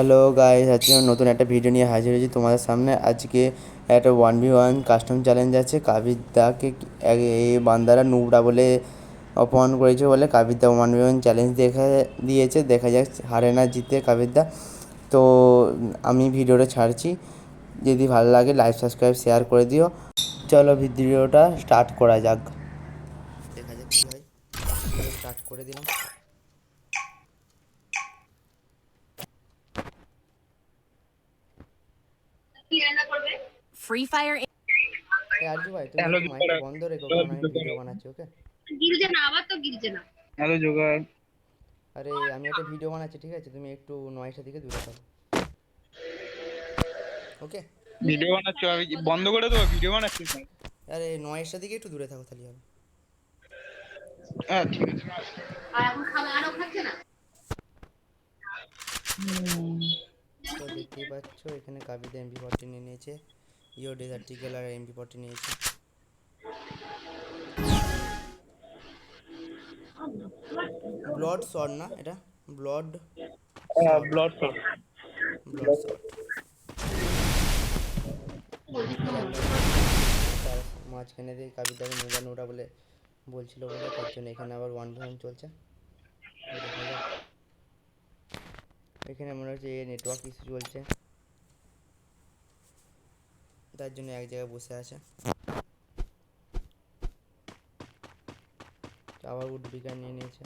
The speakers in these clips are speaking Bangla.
হ্যালো গাইস আজকে নতুন একটা ভিডিও নিয়ে হাজির হয়েছি তোমাদের সামনে। আজকে একটা one v one custom challenge আছে। কাবিদাকে এই বান্দারা নুবড়া বলে অপমান করেছে বলে কাবিদা ওয়ান ভি ওয়ান চ্যালেঞ্জ দেখা দিয়েছে। দেখা যাক হারে না জিতে কাবিদা। তো আমি ভিডিওটা ছাড়ছি। যদি ভালো লাগে লাইক সাবস্ক্রাইব শেয়ার করে দিও। চলো ভিডিওটা স্টার্ট করা যাক। দেখা যাক স্টার্ট করে দিলাম। Free Fire আরজু ভাই তুমি. মাইকটা বন্ধ রেখো কারণ আমি ভিডিও বানাচ্ছি ওকে গিলছে না আবার তো গিলছে না হ্যালো আরে আমি একটা ভিডিও বানাচ্ছি ঠিক আছে? তুমি একটু নয়েসটা দিকে দূরে থাকো। ওকে ভিডিও বানাচ্ছ আমি বন্ধ করে দেবো? ভিডিও বানাচ্ছিস না? আরে নয়েসটা দিকে একটু দূরে থাকো তাহলে হবে। হ্যাঁ ঠিক আছে। আর এখন খাবে আরও খাচ্ছে না? তো দেখতেই পাচ্ছ এখানে কাবিদা এমপি ফর্টি নিয়ে নিয়েছে ইও ডেজার্টিক্যাল আর এমপি ফর্টি নিয়েছে। ব্লড শট না এটা? Blood blood shot blood shot মাঝখানে দিয়ে কাবিতাকে নোড়া নোড়া বলে বলছিল বলে তার জন্য এখানে আবার ওয়ান ওয়ান চলছে। এখানে মনে হচ্ছে এ নেটওয়ার্ক ইস্যু চলছে। তার জন্য এক জায়গায় বসে আছে। আবার উডবিকার নিয়ে নিয়েছে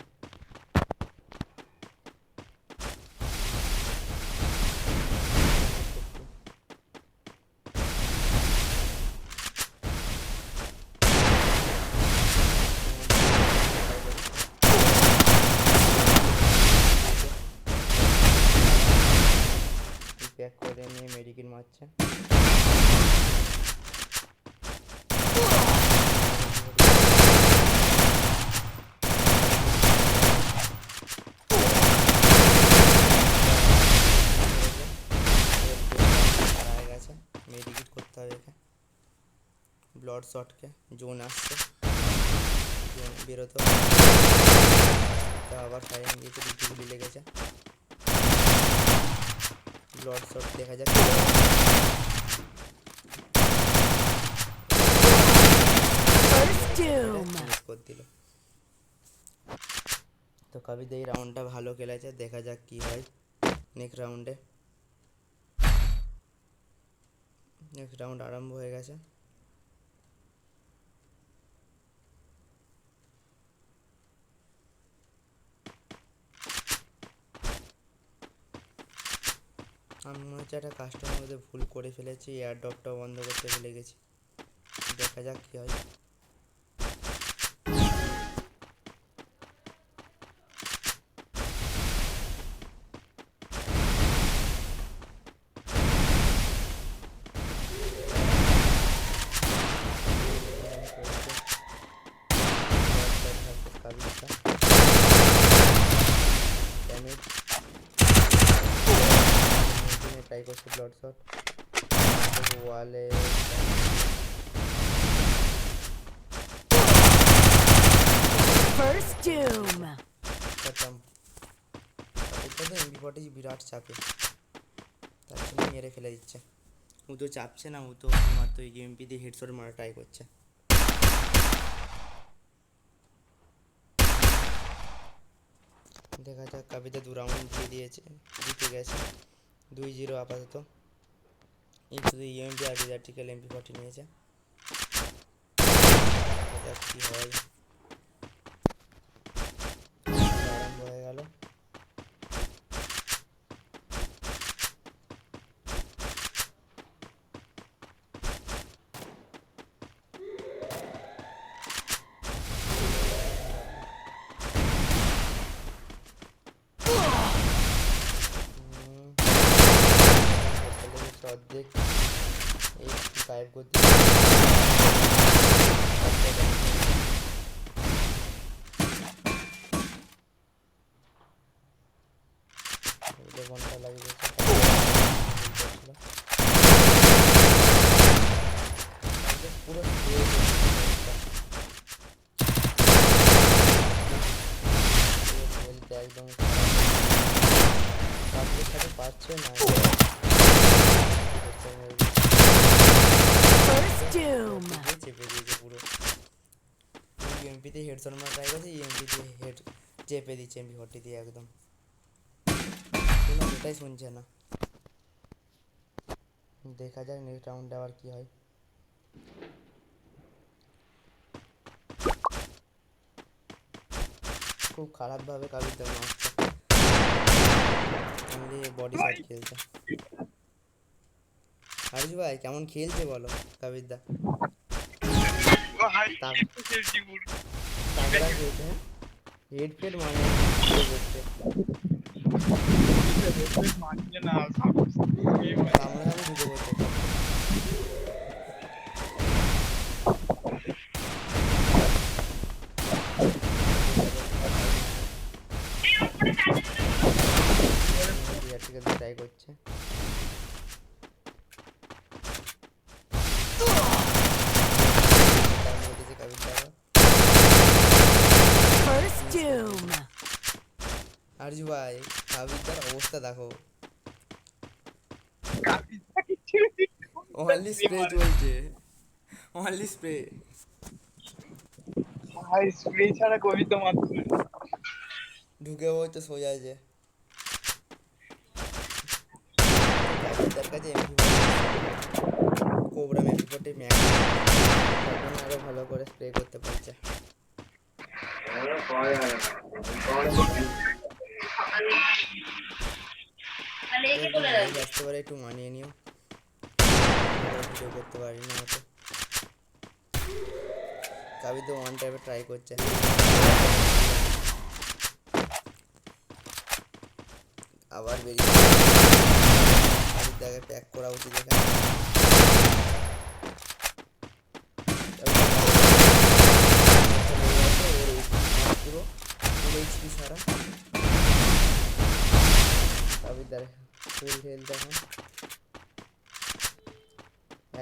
প্যাক করে নিয়ে মেডিকেল মারছে হারায় গেছে মেডিকেট করতে হবে একে শটকে জোন আসছে। জোন বেরোতে তা আবার ফায়ারিং দিয়েছে গুলি লেগেছে ব্লাড শট দেখা দিল তো কবিতা এই রাউন্ডটা ভালো খেলেছে। দেখা যাক কি হয় নেক্সট রাউন্ডে নেক্সট রাউন্ড আরম্ভ হয়ে গেছে। মনে হচ্ছে একটা কাস্টমার ভুল করে ফেলেছি এয়ার ড্রপটা বন্ধ করতে ভুলে গেছি। দেখা যাক কী হয়। ট্রাই করছি ব্লড শট ওয়ালে First Doom. করতাম তাদের এমবি ফর্টি বিরাট চাপে তার জন্য মেরে ফেলে দিচ্ছে ও তো চাপছে না ও তো মাত্র এমপি দিয়ে হেডশট মারা ট্রাই করছে দেখা যাক কাবিতে দু রাউন্ড দিয়ে দিয়েছে জিতে গেছে দুই জিরো আপাতত। এই দি ইএমপি আর ডিজার্টিক্যাল এমপি ফর্টি নিয়েছে কি হয়। পাচ্ছে না। চেপে দিয়েছে পুরো ইএমপিতে হেডশট মারা ট্রাই করছে ইএমপিতে হেড চেপে দিচ্ছে এমপি ফর্টি দিয়ে একদম। কোনো এটাই শুনছে না। দেখা যাক নেক্সট রাউন্ডে আবার কি হয়। খুব খারাপভাবে কাবির দাম অনলি বডি শট খেলছে। আরিজ ভাই কেমন খেলছে বলো কাবির দা তাক- তাগড়া খেলছে হ্যাঁ? হেড ফেড মানে করছে মানছে না সামনে সামনে সামনে ঢুকে পড়ছে আরজু ভাই কাবিরদার অবস্থা দেখো। অনলি স্প্রে চলছে। অনলি স্প্রে ভাই স্প্রে ছাড়া কবিতা মারছে ঢুকে পড়ছে সোজা যে কাবিরদার কাছে এমপি কোবরা এমপি ফোর্টি তখন আরও ভালো করে স্প্রে করতে পারছে। এই একটু মানিয়ে নিও। ভিডিও করতে পারি না অত কাবি তো ওয়ান টাইপে ট্রাই করছে। আবার বেরিয়ে কাবির দাগে প্যাক করা উচিত এখানে। পুরো। সারা কাবিরদার ফুল হেলথ এখন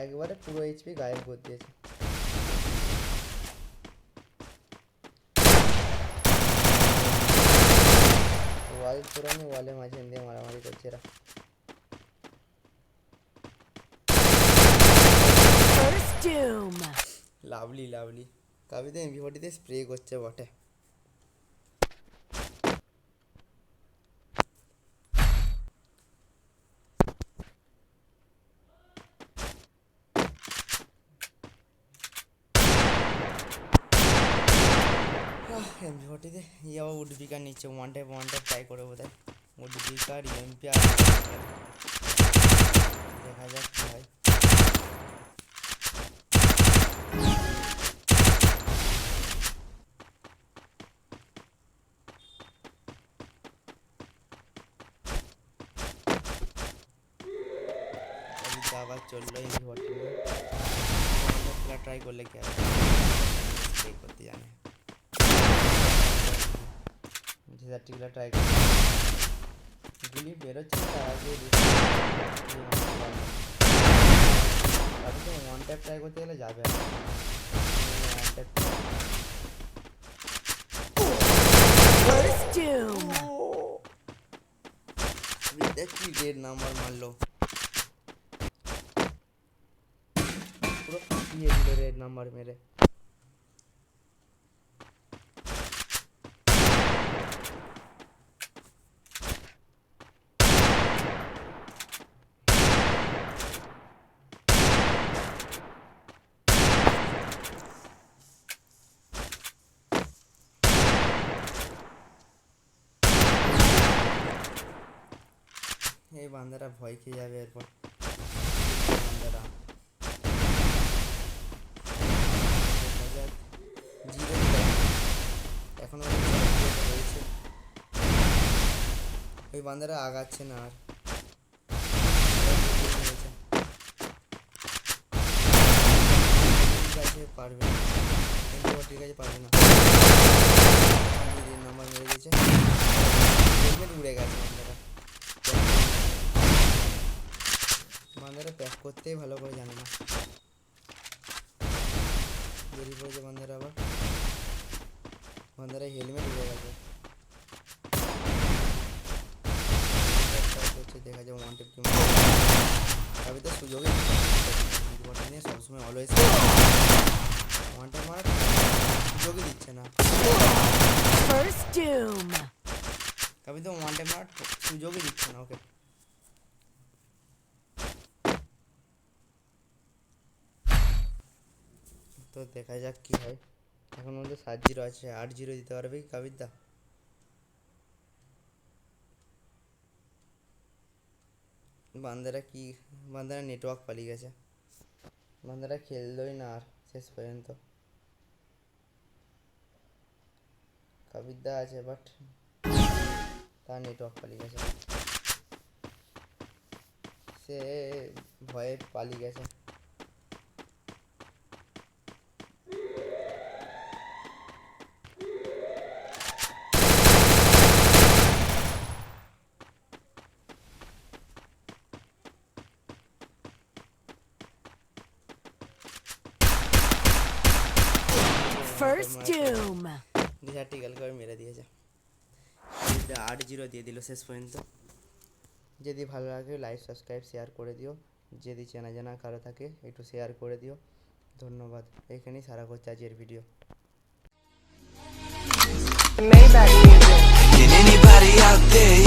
একবারে পুরো এইচপি গায়েব করে দিয়েছে ওয়াল পুরানো ওয়ালে মাঝে দিয়ে মারামারি করছে এরা First doom. লাভলি লাভলি কাবিতে এমপি ফোর্টিতে স্প্রে করছে বটে এমপি ফোর্টিতে ই আবার উড পিকার নিচ্ছে one type one type try করে বোধ হয় উড পিকার এমপি আর দেখা যাক কি হয়। কাবিতে আবার চলল এমপি ফোর্টি খেলা ট্রাই করলে কি হবে? চারটিগুলো ট্রাই করে গুলি বেরোচ্ছে তার আগে আমি তো ওয়ান ট্যাপ ট্রাই করতে গেলে যাবে। ওয়ান ট্যাপ দেখি রেড নাম্বার মারলো। পুরো ফাটিয়ে দিল রেড নাম্বার মেরে এই বান্দারা ভয় খেয়ে যাবে এরপর। জিরো এখনও রয়েছে ওই বান্দারা আগাচ্ছে না আর। পারবে না। ঠিক আছে পারবে না। করতেই ভালো করে জানে না। বেরিয়ে পড়েছে বন্ধুরা আবার। বন্ধুরা হেলমেট উড়ে গেছে। দেখা যাবে ওয়ান টিপটি তো সুযোগই সবসময় অলওয়েজ ওয়ানটা মার সুযোগই দিচ্ছে না। তবে তো ওয়ানটা মার সুযোগই দিচ্ছে না ওকে দেখা যাক কি হয়। এখন মধ্যে সাত জিরো আছে, আট জিরো দিতে পারবে কি কাবিরদা বান্দারা কি, বান্দারা নেটওয়ার্ক পালিয়ে গেছে। বান্দারা খেললোই না আর শেষ পর্যন্ত। কাবিরদা আছে বাট তার নেটওয়ার্ক পালিয়ে গেছে। সে ভয়ে পালিয়ে গেছে। First doom. দু চারটি করে মেরে দিয়েছে। আট জিরো দিয়ে দিল শেষ পর্যন্ত। যদি ভালো লাগে লাইক সাবস্ক্রাইব শেয়ার করে দিও। যদি চেনা জানা কারও থাকে একটু শেয়ার করে দিও। ধন্যবাদ। এখানেই সারা করছে আজকের video Can anybody out there